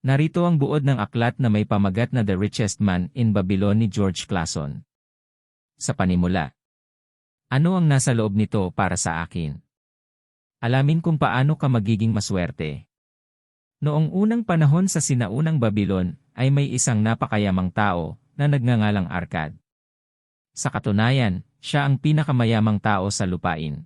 Narito ang buod ng aklat na may pamagat na The Richest Man in Babylon ni George Clason. Sa panimula. Ano ang nasa loob nito para sa akin? Alamin kung paano ka magiging maswerte. Noong unang panahon sa sinaunang Babylon, ay may isang napakayamang tao na nagngangalang Arkad. Sa katunayan, siya ang pinakamayamang tao sa lupain.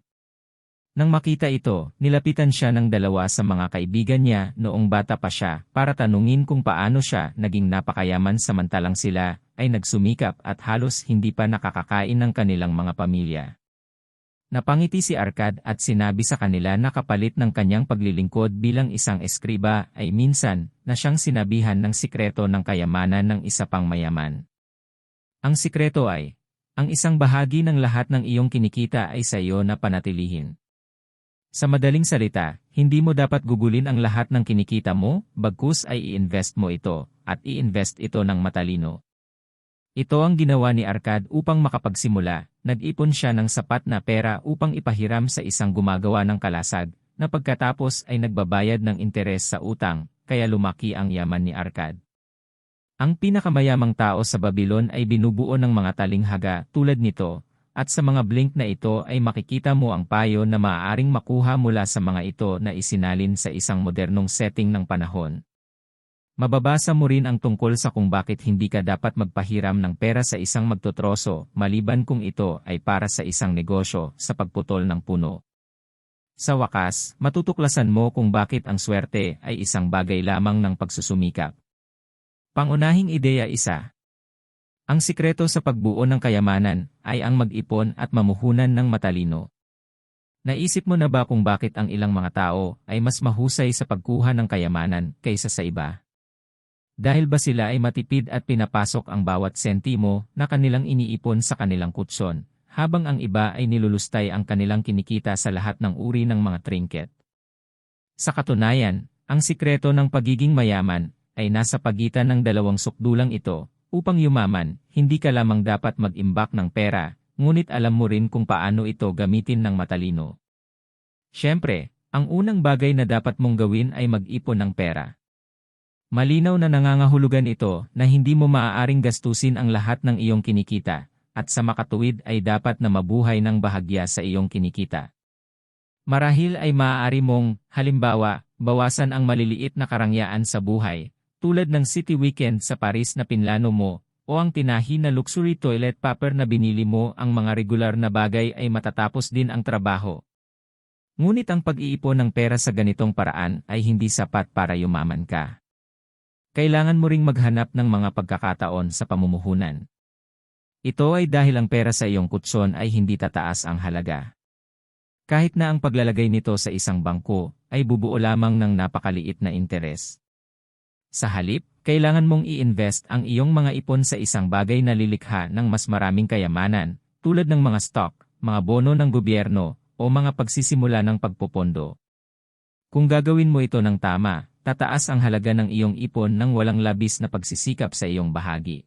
Nang makita ito, nilapitan siya ng dalawa sa mga kaibigan niya noong bata pa siya para tanungin kung paano siya naging napakayaman samantalang sila ay nagsumikap at halos hindi pa nakakakain ng kanilang mga pamilya. Napangiti si Arkad at sinabi sa kanila na kapalit ng kanyang paglilingkod bilang isang eskriba ay minsan na siyang sinabihan ng sikreto ng kayamanan ng isa pang mayaman. Ang sikreto ay, ang isang bahagi ng lahat ng iyong kinikita ay sa iyo na panatilihin. Sa madaling salita, hindi mo dapat gugulin ang lahat ng kinikita mo, bagkus ay i-invest mo ito, at i-invest ito ng matalino. Ito ang ginawa ni Arkad upang makapagsimula, nag-ipon siya ng sapat na pera upang ipahiram sa isang gumagawa ng kalasag, na pagkatapos ay nagbabayad ng interes sa utang, kaya lumaki ang yaman ni Arkad. Ang pinakamayamang tao sa Babylon ay binubuo ng mga talinghaga tulad nito, at sa mga blink na ito ay makikita mo ang payo na maaaring makuha mula sa mga ito na isinalin sa isang modernong setting ng panahon. Mababasa mo rin ang tungkol sa kung bakit hindi ka dapat magpahiram ng pera sa isang magtotroso maliban kung ito ay para sa isang negosyo sa pagputol ng puno. Sa wakas, matutuklasan mo kung bakit ang swerte ay isang bagay lamang ng pagsusumikap. Pangunahing ideya isa, ang sikreto sa pagbuo ng kayamanan ay ang mag-ipon at mamuhunan ng matalino. Naisip mo na ba kung bakit ang ilang mga tao ay mas mahusay sa pagkuha ng kayamanan kaysa sa iba? Dahil ba sila ay matipid at pinapasok ang bawat sentimo na kanilang iniipon sa kanilang kutson, habang ang iba ay nilulustay ang kanilang kinikita sa lahat ng uri ng mga trinket? Sa katunayan, ang sikreto ng pagiging mayaman ay nasa pagitan ng dalawang sukdulang ito, Upang yumaman, hindi ka lamang dapat mag-imbak ng pera, ngunit alam mo rin kung paano ito gamitin ng matalino. Siyempre, ang unang bagay na dapat mong gawin ay mag-ipon ng pera. Malinaw na nangangahulugan ito na hindi mo maaaring gastusin ang lahat ng iyong kinikita, at sa makatuwid ay dapat na mabuhay ng bahagya sa iyong kinikita. Marahil ay maaari mong, halimbawa, bawasan ang maliliit na karangyaan sa buhay, tulad ng city weekend sa Paris na pinlano mo, o ang tinahi na luxury toilet paper na binili mo ang mga regular na bagay ay matatapos din ang trabaho. Ngunit ang pag-iipon ng pera sa ganitong paraan ay hindi sapat para yumaman ka. Kailangan mo ring maghanap ng mga pagkakataon sa pamumuhunan. Ito ay dahil ang pera sa iyong kutson ay hindi tataas ang halaga. Kahit na ang paglalagay nito sa isang bangko ay bubuo lamang ng napakaliit na interes. Sa halip, kailangan mong i-invest ang iyong mga ipon sa isang bagay na lilikha ng mas maraming kayamanan, tulad ng mga stock, mga bono ng gobyerno, o mga pagsisimula ng pagpopondo. Kung gagawin mo ito ng tama, tataas ang halaga ng iyong ipon ng walang labis na pagsisikap sa iyong bahagi.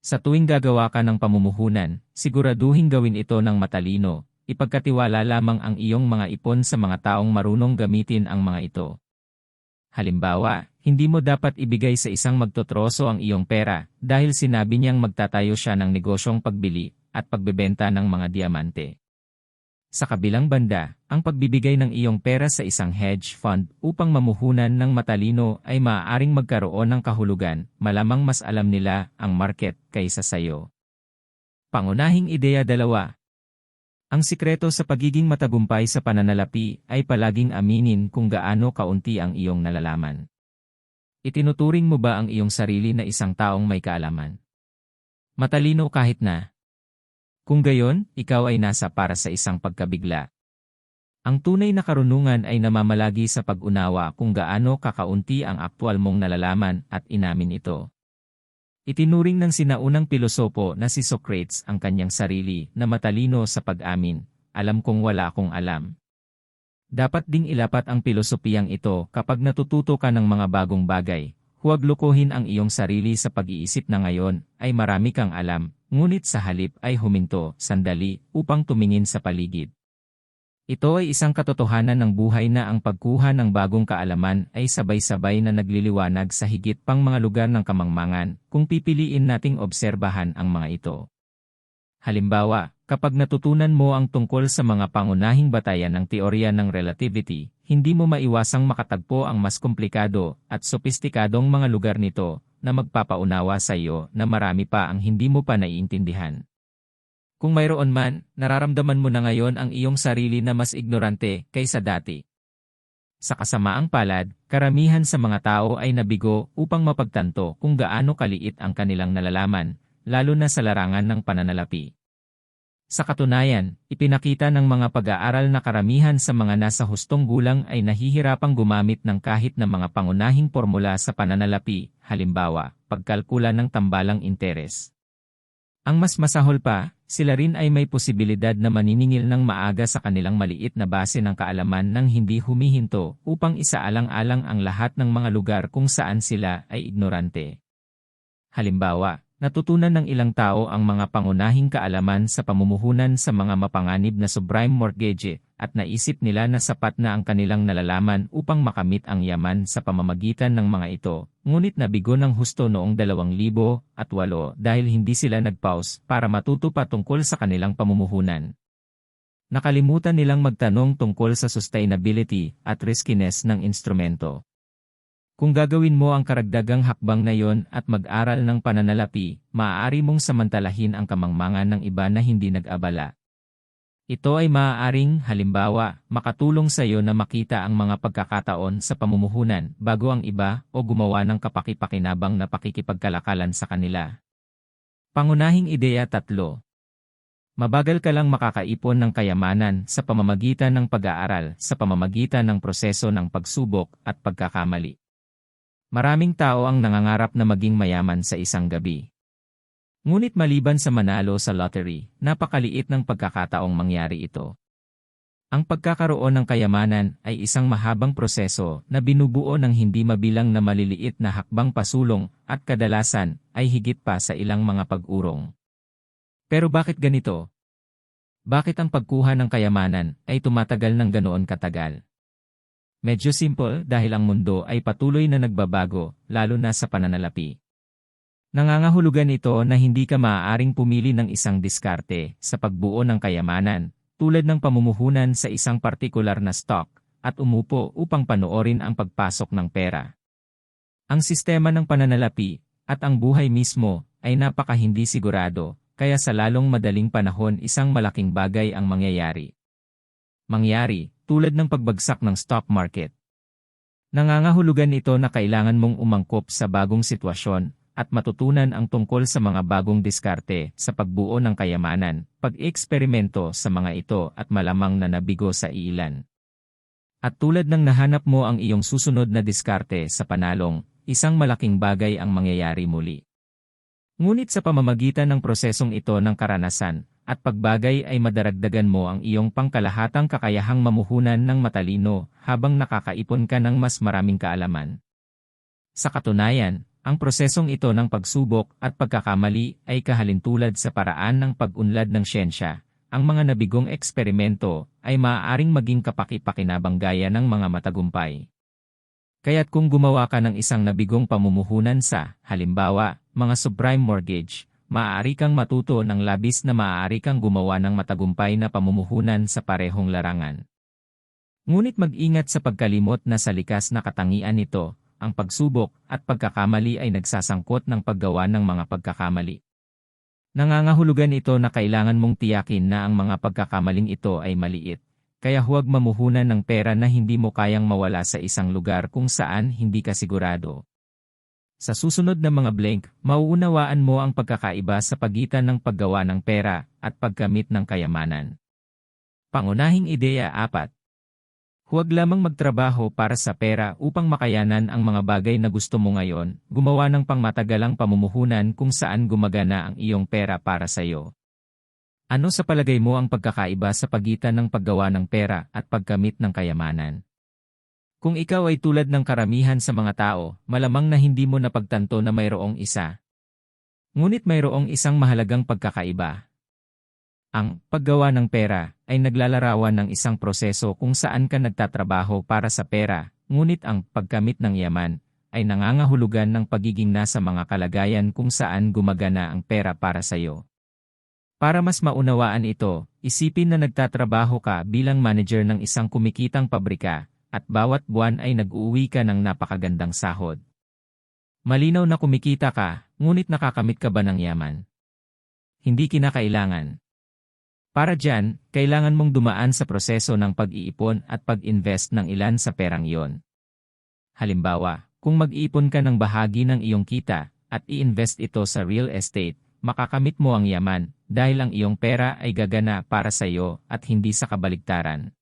Sa tuwing gagawa ka ng pamumuhunan, siguraduhin gawin ito ng matalino, ipagkatiwala lamang ang iyong mga ipon sa mga taong marunong gamitin ang mga ito. Halimbawa, hindi mo dapat ibigay sa isang magtotroso ang iyong pera dahil sinabi niyang magtatayo siya ng negosyong pagbili at pagbebenta ng mga diamante. Sa kabilang banda, ang pagbibigay ng iyong pera sa isang hedge fund upang mamuhunan ng matalino ay maaaring magkaroon ng kahulugan, malamang mas alam nila ang market kaysa sa iyo. Pangunahing ideya dalawa, ang sikreto sa pagiging matagumpay sa pananalapi ay palaging aminin kung gaano kaunti ang iyong nalalaman. Itinuturing mo ba ang iyong sarili na isang taong may kaalaman? Matalino kahit na. Kung gayon, ikaw ay nasa para sa isang pagkabigla. Ang tunay na karunungan ay namamalagi sa pag-unawa kung gaano kakaunti ang aktwal mong nalalaman at inamin ito. Itinuring ng sinaunang pilosopo na si Socrates ang kanyang sarili na matalino sa pag-amin, alam kong wala akong alam. Dapat ding ilapat ang pilosopiyang ito kapag natututo ka ng mga bagong bagay. Huwag lukuhin ang iyong sarili sa pag-iisip na ngayon ay marami kang alam, ngunit sa halip ay huminto, sandali, upang tumingin sa paligid. Ito ay isang katotohanan ng buhay na ang pagkuha ng bagong kaalaman ay sabay-sabay na nagliliwanag sa higit pang mga lugar ng kamangmangan kung pipiliin nating obserbahan ang mga ito. Halimbawa, kapag natutunan mo ang tungkol sa mga pangunahing batayan ng teorya ng relativity, hindi mo maiwasang makatagpo ang mas komplikado at sopistikadong mga lugar nito na magpapaunawa sa iyo na marami pa ang hindi mo pa naiintindihan. Kung mayroon man, nararamdaman mo na ngayon ang iyong sarili na mas ignorante kaysa dati. Sa kasamaang palad, karamihan sa mga tao ay nabigo upang mapagtanto kung gaano kaliit ang kanilang nalalaman, lalo na sa larangan ng pananalapi. Sa katunayan, ipinakita ng mga pag-aaral na karamihan sa mga nasa hustong gulang ay nahihirapang gumamit ng kahit na mga pangunahing formula sa pananalapi, halimbawa, pagkalkula ng tambalang interes. Ang mas masahol pa, sila rin ay may posibilidad na maniningil ng maaga sa kanilang maliit na base ng kaalaman nang hindi humihinto upang isaalang-alang ang lahat ng mga lugar kung saan sila ay ignorante. Halimbawa, natutunan ng ilang tao ang mga pangunahing kaalaman sa pamumuhunan sa mga mapanganib na subprime mortgage at naisip nila na sapat na ang kanilang nalalaman upang makamit ang yaman sa pamamagitan ng mga ito, ngunit nabigo ng husto noong 2008 dahil hindi sila nag-pause para matuto pa tungkol sa kanilang pamumuhunan. Nakalimutan nilang magtanong tungkol sa sustainability at riskiness ng instrumento. Kung gagawin mo ang karagdagang hakbang na yon at mag-aral ng pananalapi, maaari mong samantalahin ang kamangmangan ng iba na hindi nag-abala. Ito ay maaaring, halimbawa, makatulong sa iyo na makita ang mga pagkakataon sa pamumuhunan bago ang iba o gumawa ng kapakipakinabang na pakikipagkalakalan sa kanila. Pangunahing ideya tatlo. Mabagal ka lang makakaipon ng kayamanan sa pamamagitan ng pag-aaral sa pamamagitan ng proseso ng pagsubok at pagkakamali. Maraming tao ang nangangarap na maging mayaman sa isang gabi. Ngunit maliban sa manalo sa lottery, napakaliit ng pagkakataong mangyari ito. Ang pagkakaroon ng kayamanan ay isang mahabang proseso na binubuo ng hindi mabilang na maliliit na hakbang pasulong at kadalasan ay higit pa sa ilang mga pag-urong. Pero bakit ganito? Bakit ang pagkuha ng kayamanan ay tumatagal ng ganoon katagal? Medyo simple dahil ang mundo ay patuloy na nagbabago, lalo na sa pananalapi. Nangangahulugan ito na hindi ka maaaring pumili ng isang diskarte sa pagbuo ng kayamanan, tulad ng pamumuhunan sa isang partikular na stock, at umupo upang panoorin ang pagpasok ng pera. Ang sistema ng pananalapi, at ang buhay mismo, ay napaka hindi sigurado, kaya sa lalong madaling panahon isang malaking bagay ang mangyayari. Mangyari, tulad ng pagbagsak ng stock market. Nangangahulugan ito na kailangan mong umangkop sa bagong sitwasyon at matutunan ang tungkol sa mga bagong diskarte sa pagbuo ng kayamanan, pag-eksperimento sa mga ito at malamang na nabigo sa ilan. At tulad ng nahanap mo ang iyong susunod na diskarte sa panalong, isang malaking bagay ang mangyayari muli. Ngunit sa pamamagitan ng prosesong ito ng karanasan, at pagbagay ay madaragdagan mo ang iyong pangkalahatang kakayahang mamuhunan ng matalino habang nakakaipon ka ng mas maraming kaalaman. Sa katunayan, ang prosesong ito ng pagsubok at pagkakamali ay kahalintulad sa paraan ng pag-unlad ng siyensya. Ang mga nabigong eksperimento ay maaaring maging kapaki-pakinabang gaya ng mga matagumpay. Kaya't kung gumawa ka ng isang nabigong pamumuhunan sa, halimbawa, mga subprime mortgage, maaari kang matuto ng labis na maaari kang gumawa ng matagumpay na pamumuhunan sa parehong larangan. Ngunit mag-ingat sa pagkalimot na sa likas na katangian nito, ang pagsubok at pagkakamali ay nagsasangkot ng paggawa ng mga pagkakamali. Nangangahulugan ito na kailangan mong tiyakin na ang mga pagkakamaling ito ay maliit, kaya huwag mamuhunan ng pera na hindi mo kayang mawala sa isang lugar kung saan hindi ka sigurado. Sa susunod na mga blank, mauunawaan mo ang pagkakaiba sa pagitan ng paggawa ng pera at pagkamit ng kayamanan. Pangunahing ideya 4. Huwag lamang magtrabaho para sa pera upang makayanan ang mga bagay na gusto mo ngayon, gumawa ng pangmatagalang pamumuhunan kung saan gumagana ang iyong pera para sa iyo. Ano sa palagay mo ang pagkakaiba sa pagitan ng paggawa ng pera at pagkamit ng kayamanan? Kung ikaw ay tulad ng karamihan sa mga tao, malamang na hindi mo napagtanto na mayroong isa. Ngunit mayroong isang mahalagang pagkakaiba. Ang paggawa ng pera ay naglalarawan ng isang proseso kung saan ka nagtatrabaho para sa pera, ngunit ang pagkamit ng yaman ay nangangahulugan ng pagiging nasa mga kalagayan kung saan gumagana ang pera para sa iyo. Para mas maunawaan ito, isipin na nagtatrabaho ka bilang manager ng isang kumikitang pabrika, at bawat buwan ay nag-uwi ka ng napakagandang sahod. Malinaw na kumikita ka, ngunit nakakamit ka ba ng yaman? Hindi kinakailangan. Para dyan, kailangan mong dumaan sa proseso ng pag-iipon at pag-invest ng ilan sa perang iyon. Halimbawa, kung mag-ipon ka ng bahagi ng iyong kita at i-invest ito sa real estate, makakamit mo ang yaman dahil ang iyong pera ay gagana para sa iyo at hindi sa kabaligtaran.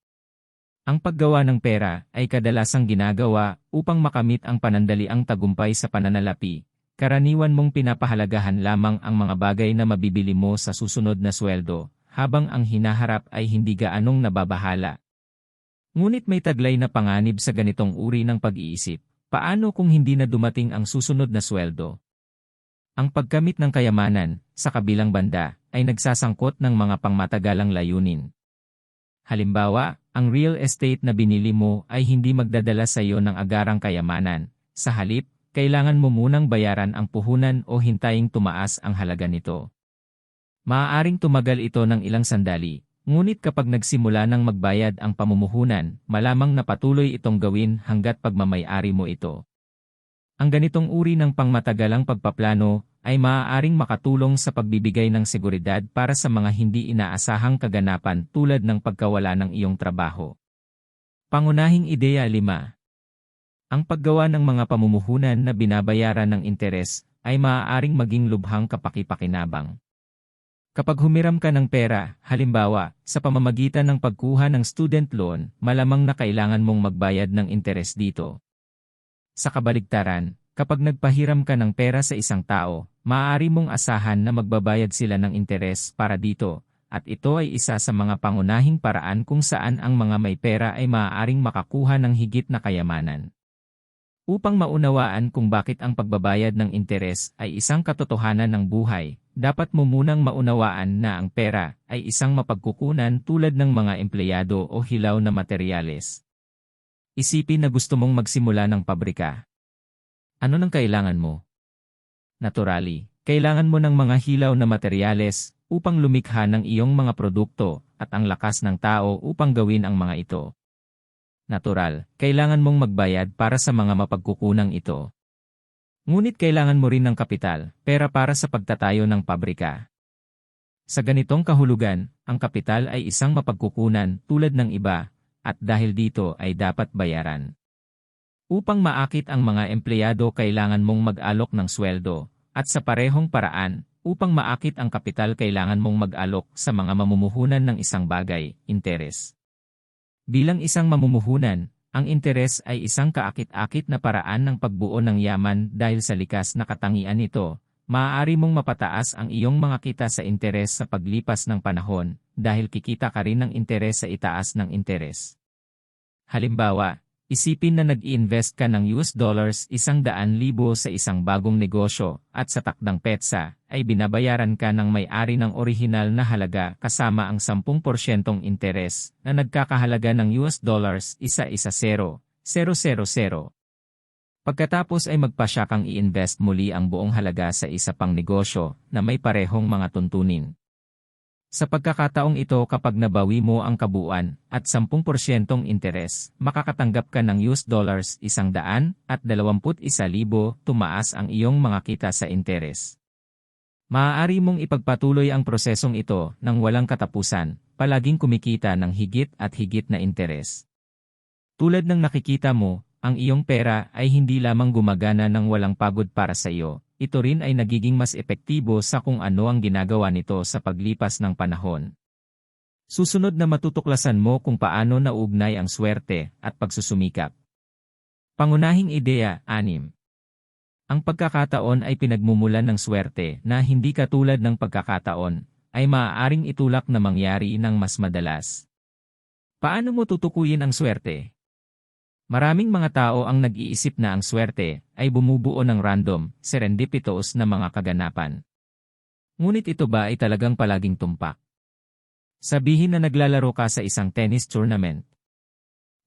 Ang paggawa ng pera ay kadalasang ginagawa upang makamit ang panandaliang tagumpay sa pananalapi. Karaniwan mong pinapahalagahan lamang ang mga bagay na mabibili mo sa susunod na sweldo habang ang hinaharap ay hindi gaanong nababahala. Ngunit may taglay na panganib sa ganitong uri ng pag-iisip. Paano kung hindi na dumating ang susunod na sweldo? Ang pagkamit ng kayamanan, sa kabilang banda, ay nagsasangkot ng mga pangmatagalang layunin. Halimbawa, ang real estate na binili mo ay hindi magdadala sa iyo ng agarang kayamanan. Sa halip, kailangan mo munang bayaran ang puhunan o hintaying tumaas ang halaga nito. Maaaring tumagal ito ng ilang sandali, ngunit kapag nagsimula ng magbayad ang pamumuhunan, malamang na patuloy itong gawin hanggat pagmamayari mo ito. Ang ganitong uri ng pangmatagalang pagpaplano ay maaaring makatulong sa pagbibigay ng seguridad para sa mga hindi inaasahang kaganapan tulad ng pagkawala ng iyong trabaho. Pangunahing ideya 5. Ang paggawa ng mga pamumuhunan na binabayaran ng interes ay maaaring maging lubhang kapakipakinabang. Kapag humiram ka ng pera, halimbawa, sa pamamagitan ng pagkuha ng student loan, malamang na kailangan mong magbayad ng interes dito. Sa kabaligtaran, kapag nagpahiram ka ng pera sa isang tao, maaari mong asahan na magbabayad sila ng interes para dito, at ito ay isa sa mga pangunahing paraan kung saan ang mga may pera ay maaaring makakuha ng higit na kayamanan. Upang maunawaan kung bakit ang pagbabayad ng interes ay isang katotohanan ng buhay, dapat mo munang maunawaan na ang pera ay isang mapagkukunan tulad ng mga empleyado o hilaw na materyales. Isipin na gusto mong magsimula ng pabrika. Ano nang kailangan mo? Naturally, kailangan mo ng mga hilaw na materyales upang lumikha ng iyong mga produkto at ang lakas ng tao upang gawin ang mga ito natural, kailangan mong magbayad para sa mga mapagkukunang ito. Ngunit kailangan mo rin ng kapital, pera para sa pagtatayo ng pabrika. Sa ganitong kahulugan, ang kapital ay isang mapagkukunan tulad ng iba, at dahil dito ay dapat bayaran. Upang maakit ang mga empleyado kailangan mong mag-alok ng sweldo, at sa parehong paraan, upang maakit ang kapital kailangan mong mag-alok sa mga mamumuhunan ng isang bagay, interes. Bilang isang mamumuhunan, ang interes ay isang kaakit-akit na paraan ng pagbuo ng yaman dahil sa likas na katangian nito. Maaari mong mapataas ang iyong mga kita sa interes sa paglipas ng panahon dahil kikita ka rin ng interes sa itaas ng interes. Halimbawa, Isipin na nag-invest ka ng US dollars isang daan libo sa isang bagong negosyo at sa takdang petsa ay binabayaran ka ng may-ari ng orihinal na halaga kasama ang 10% interes na nagkakahalaga ng US dollars isa-isa 0, 000. Pagkatapos ay magpasya kang i-invest muli ang buong halaga sa isa pang negosyo na may parehong mga tuntunin. Sa pagkakataong ito kapag nabawi mo ang kabuuan at 10% interes, makakatanggap ka ng US dollars 100 at 21,000 tumaas ang iyong mga kita sa interes. Maaari mong ipagpatuloy ang prosesong ito nang walang katapusan, palaging kumikita ng higit at higit na interes. Tulad ng nakikita mo, ang iyong pera ay hindi lamang gumagana ng walang pagod para sa iyo, ito rin ay nagiging mas epektibo sa kung ano ang ginagawa nito sa paglipas ng panahon. Susunod na matutuklasan mo kung paano naugnay ang swerte at pagsusumikap. Pangunahing ideya, anim. Ang pagkakataon ay pinagmumulan ng swerte na hindi katulad ng pagkakataon, ay maaaring itulak na mangyari ng mas madalas. Paano mo tutukuyin ang swerte? Maraming mga tao ang nag-iisip na ang swerte ay bumubuo ng random, serendipitous na mga kaganapan. Ngunit ito ba ay talagang palaging tumpak? Sabihin na naglalaro ka sa isang tennis tournament.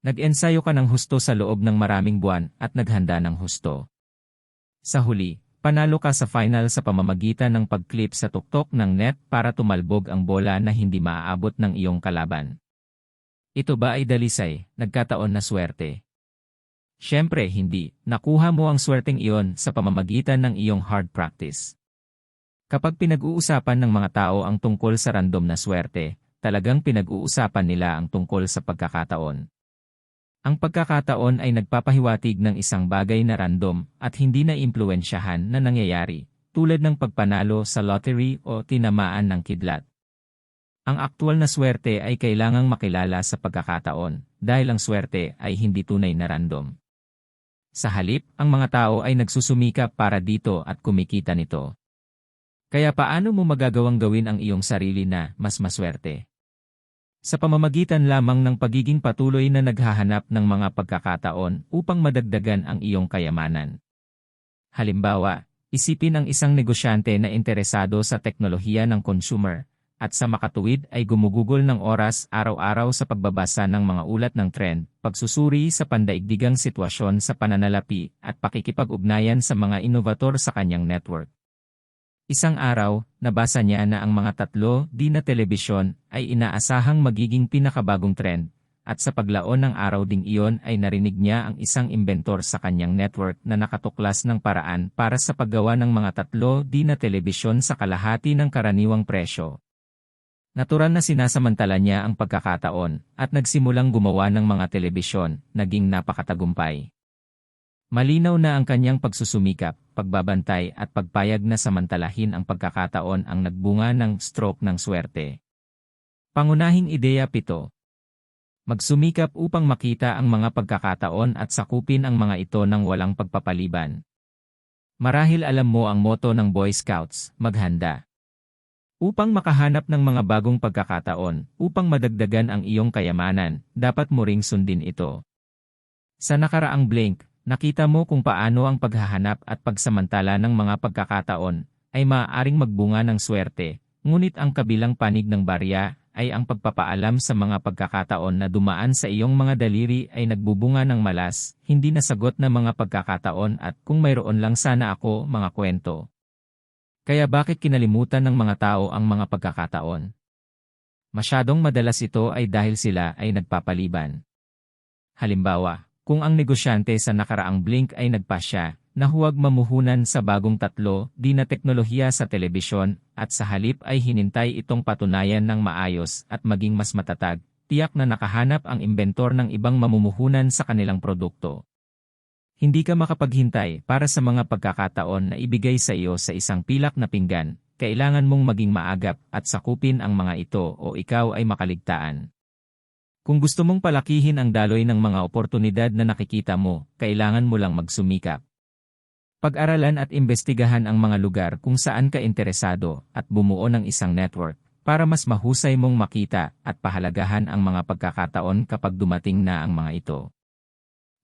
Nag-ensayo ka ng husto sa loob ng maraming buwan at naghanda ng husto. Sa huli, panalo ka sa final sa pamamagitan ng pag-clip sa tuktok ng net para tumalbog ang bola na hindi maaabot ng iyong kalaban. Ito ba ay dalisay, nagkataon na swerte? Siyempre hindi, nakuha mo ang swerteng iyon sa pamamagitan ng iyong hard practice. Kapag pinag-uusapan ng mga tao ang tungkol sa random na swerte, talagang pinag-uusapan nila ang tungkol sa pagkakataon. Ang pagkakataon ay nagpapahiwatig ng isang bagay na random at hindi na impluensyahan na nangyayari, tulad ng pagpanalo sa lottery o tinamaan ng kidlat. Ang aktwal na swerte ay kailangang makilala sa pagkakataon, dahil ang swerte ay hindi tunay na random. Sa halip, ang mga tao ay nagsusumikap para dito at kumikita nito. Kaya paano mo magagawang gawin ang iyong sarili na mas maswerte? Sa pamamagitan lamang ng pagiging patuloy na naghahanap ng mga pagkakataon upang madagdagan ang iyong kayamanan. Halimbawa, isipin ang isang negosyante na interesado sa teknolohiya ng consumer, at sa makatuwid ay gumugugol ng oras araw-araw sa pagbabasa ng mga ulat ng trend, pagsusuri sa pandaigdigang sitwasyon sa pananalapi at pakikipag-ugnayan sa mga inovator sa kanyang network. Isang araw, nabasa niya na ang mga tatlo di na telebisyon ay inaasahang magiging pinakabagong trend, at sa paglaon ng araw ding iyon ay narinig niya ang isang inventor sa kanyang network na nakatuklas ng paraan para sa paggawa ng mga tatlo di na telebisyon sa kalahati ng karaniwang presyo. Natural na sinasamantala niya ang pagkakataon at nagsimulang gumawa ng mga telebisyon, naging napakatagumpay. Malinaw na ang kanyang pagsusumikap, pagbabantay at pagpayag na samantalahin ang pagkakataon ang nagbunga ng stroke ng swerte. Pangunahing ideya pito. Magsumikap upang makita ang mga pagkakataon at sakupin ang mga ito ng walang pagpapaliban. Marahil alam mo ang moto ng Boy Scouts, maghanda. Upang makahanap ng mga bagong pagkakataon, upang madagdagan ang iyong kayamanan, dapat mo ring sundin ito. Sa nakaraang blink, nakita mo kung paano ang paghahanap at pagsamantala ng mga pagkakataon ay maaaring magbunga ng swerte, ngunit ang kabilang panig ng barya ay ang pagpapaalam sa mga pagkakataon na dumaan sa iyong mga daliri ay nagbubunga ng malas, hindi nasagot na mga pagkakataon at kung mayroon lang sana ako mga kwento. Kaya bakit kinalimutan ng mga tao ang mga pagkakataon? Masyadong madalas ito ay dahil sila ay nagpapaliban. Halimbawa, kung ang negosyante sa nakaraang blink ay nagpasya, na huwag mamuhunan sa bagong tatlo, di na teknolohiya sa telebisyon, at sa halip ay hinintay itong patunayan ng maayos at maging mas matatag, tiyak na nakahanap ang inventor ng ibang mamumuhunan sa kanilang produkto. Hindi ka makapaghintay para sa mga pagkakataon na ibigay sa iyo sa isang pilak na pinggan, kailangan mong maging maagap at sakupin ang mga ito o ikaw ay makaligtaan. Kung gusto mong palakihin ang daloy ng mga oportunidad na nakikita mo, kailangan mo lang magsumikap. Pag-aralan at imbestigahan ang mga lugar kung saan ka interesado at bumuo ng isang network para mas mahusay mong makita at pahalagahan ang mga pagkakataon kapag dumating na ang mga ito.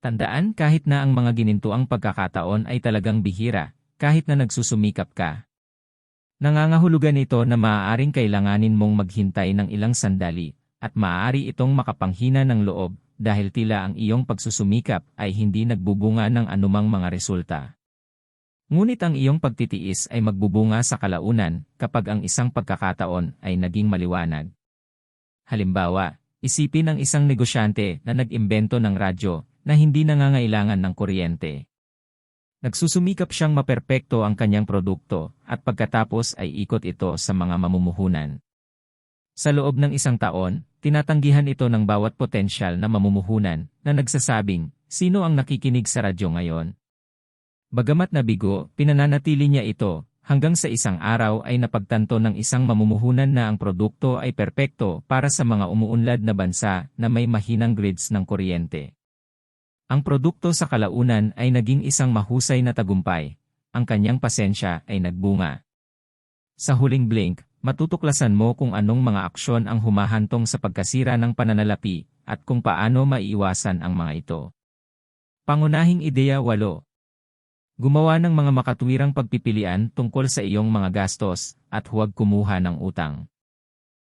Tandaan kahit na ang mga ginintuang pagkakataon ay talagang bihira, kahit na nagsusumikap ka. Nangangahulugan ito na maaaring kailanganin mong maghintay ng ilang sandali, at maaari itong makapanghina ng loob dahil tila ang iyong pagsusumikap ay hindi nagbubunga ng anumang mga resulta. Ngunit ang iyong pagtitiis ay magbubunga sa kalaunan kapag ang isang pagkakataon ay naging maliwanag. Halimbawa, isipin ang isang negosyante na nag-imbento ng radyo na hindi nangangailangan ng kuryente. Nagsusumikap siyang maperpekto ang kanyang produkto at pagkatapos ay ikot ito sa mga mamumuhunan. Sa loob ng isang taon, tinatanggihan ito ng bawat potensyal na mamumuhunan na nagsasabing, sino ang nakikinig sa radyo ngayon? Bagamat nabigo, pinananatili niya ito, hanggang sa isang araw ay napagtanto ng isang mamumuhunan na ang produkto ay perpekto para sa mga umuunlad na bansa na may mahinang grids ng kuryente. Ang produkto sa kalaunan ay naging isang mahusay na tagumpay. Ang kanyang pasensya ay nagbunga. Sa huling blink, matutuklasan mo kung anong mga aksyon ang humahantong sa pagkasira ng pananalapi at kung paano maiiwasan ang mga ito. Pangunahing ideya 8. Gumawa ng mga makatuwirang pagpipilian tungkol sa iyong mga gastos at huwag kumuha ng utang.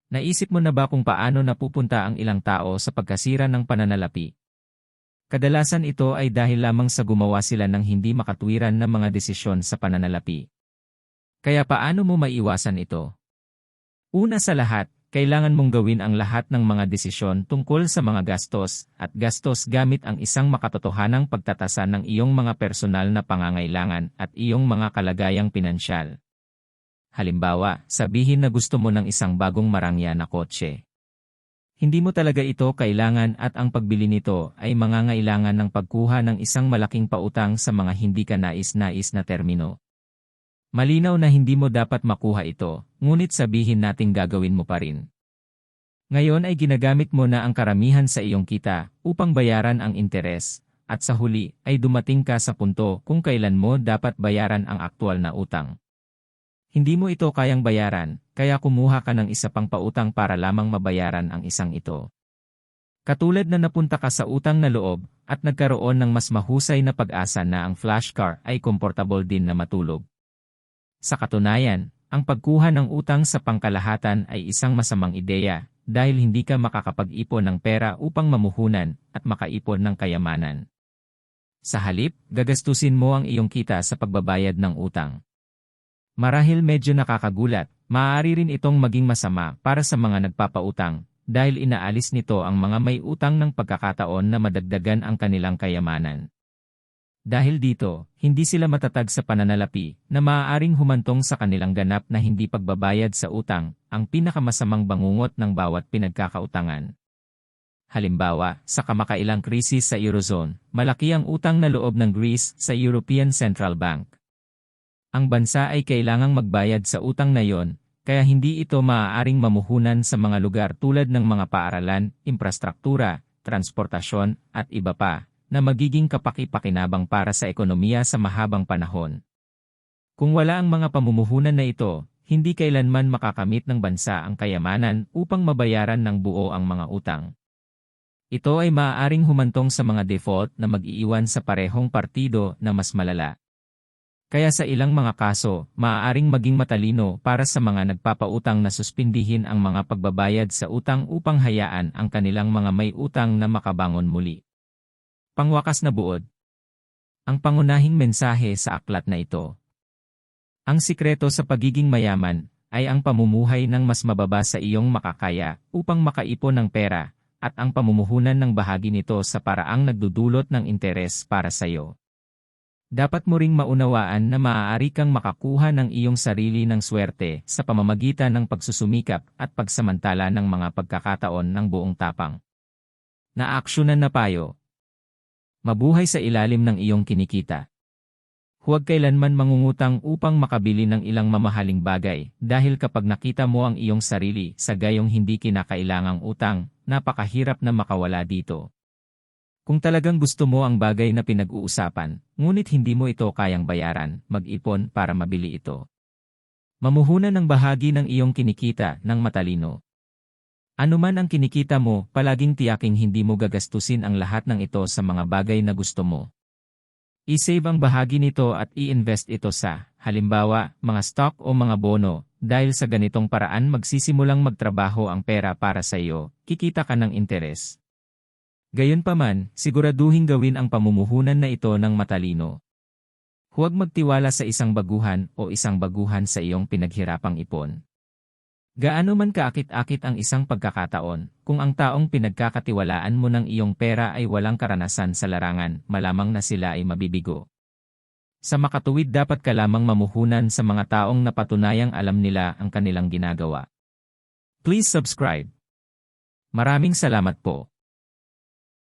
Naisip mo na ba kung paano napupunta ang ilang tao sa pagkasira ng pananalapi? Kadalasan ito ay dahil lamang sa gumawa sila ng hindi makatwiran na mga desisyon sa pananalapi. Kaya paano mo maiwasan ito? Una sa lahat, kailangan mong gawin ang lahat ng mga desisyon tungkol sa mga gastos at gastos gamit ang isang makatotohanang pagtatasa ng iyong mga personal na pangangailangan at iyong mga kalagayang pinansyal. Halimbawa, sabihin na gusto mo ng isang bagong marangya na kotse. Hindi mo talaga ito kailangan at ang pagbili nito ay mangangailangan ng pagkuha ng isang malaking pautang sa mga hindi ka nais-nais na termino. Malinaw na hindi mo dapat makuha ito, ngunit sabihin nating gagawin mo pa rin. Ngayon ay ginagamit mo na ang karamihan sa iyong kita upang bayaran ang interes, at sa huli ay dumating ka sa punto kung kailan mo dapat bayaran ang aktwal na utang. Hindi mo ito kayang bayaran, kaya kumuha ka ng isa pang pautang para lamang mabayaran ang isang ito. Katulad na napunta ka sa utang na loob, at nagkaroon ng mas mahusay na pag-asa na ang flashcar ay komportable din na matulog. Sa katunayan, ang pagkuha ng utang sa pangkalahatan ay isang masamang ideya, dahil hindi ka makakapag-ipon ng pera upang mamuhunan at makaipon ng kayamanan. Sa halip, gagastusin mo ang iyong kita sa pagbabayad ng utang. Marahil medyo nakakagulat, maaari rin itong maging masama para sa mga nagpapautang, dahil inaalis nito ang mga may utang ng pagkakataon na madagdagan ang kanilang kayamanan. Dahil dito, hindi sila matatag sa pananalapi na maaaring humantong sa kanilang ganap na hindi pagbabayad sa utang, ang pinakamasamang bangungot ng bawat pinagkakautangan. Halimbawa, sa kamakailang krisis sa Eurozone, malaki ang utang na loob ng Greece sa European Central Bank. Ang bansa ay kailangang magbayad sa utang na yon, kaya hindi ito maaaring mamuhunan sa mga lugar tulad ng mga paaralan, infrastruktura, transportasyon, at iba pa, na magiging kapaki-pakinabang para sa ekonomiya sa mahabang panahon. Kung wala ang mga pamumuhunan na ito, hindi kailanman makakamit ng bansa ang kayamanan upang mabayaran ng buo ang mga utang. Ito ay maaaring humantong sa mga default na mag-iiwan sa parehong partido na mas malala. Kaya sa ilang mga kaso, maaaring maging matalino para sa mga nagpapautang na suspindihin ang mga pagbabayad sa utang upang hayaan ang kanilang mga may utang na makabangon muli. Pangwakas na buod. Ang pangunahing mensahe sa aklat na ito. Ang sikreto sa pagiging mayaman ay ang pamumuhay ng mas mababa sa iyong makakaya upang makaipon ng pera at ang pamumuhunan ng bahagi nito sa paraang nagdudulot ng interes para sa iyo dapat mo ring maunawaan na maaari kang makakuha ng iyong sarili ng swerte sa pamamagitan ng pagsusumikap at pagsamantala ng mga pagkakataon ng buong tapang. Naaksyonan na payo. Mabuhay sa ilalim ng iyong kinikita. Huwag kailanman mangungutang upang makabili ng ilang mamahaling bagay dahil kapag nakita mo ang iyong sarili sa gayong hindi kinakailangang utang, napakahirap na makawala dito. Kung talagang gusto mo ang bagay na pinag-uusapan, ngunit hindi mo ito kayang bayaran, mag-ipon para mabili ito. Mamuhunan ng bahagi ng iyong kinikita ng matalino. Ano man ang kinikita mo, palaging tiyaking hindi mo gagastusin ang lahat ng ito sa mga bagay na gusto mo. I-save ang bahagi nito at i-invest ito sa, halimbawa, mga stock o mga bono, dahil sa ganitong paraan magsisimulang magtrabaho ang pera para sa iyo, kikita ka ng interes. Gayunpaman, siguraduhin gawin ang pamumuhunan na ito ng matalino. Huwag magtiwala sa isang baguhan o isang baguhan sa iyong pinaghirapang ipon. Gaano man kaakit-akit ang isang pagkakataon, kung ang taong pinagkakatiwalaan mo ng iyong pera ay walang karanasan sa larangan, malamang na sila ay mabibigo. Sa makatuwid dapat ka lamang mamuhunan sa mga taong napatunayang alam nila ang kanilang ginagawa. Please subscribe. Maraming salamat po.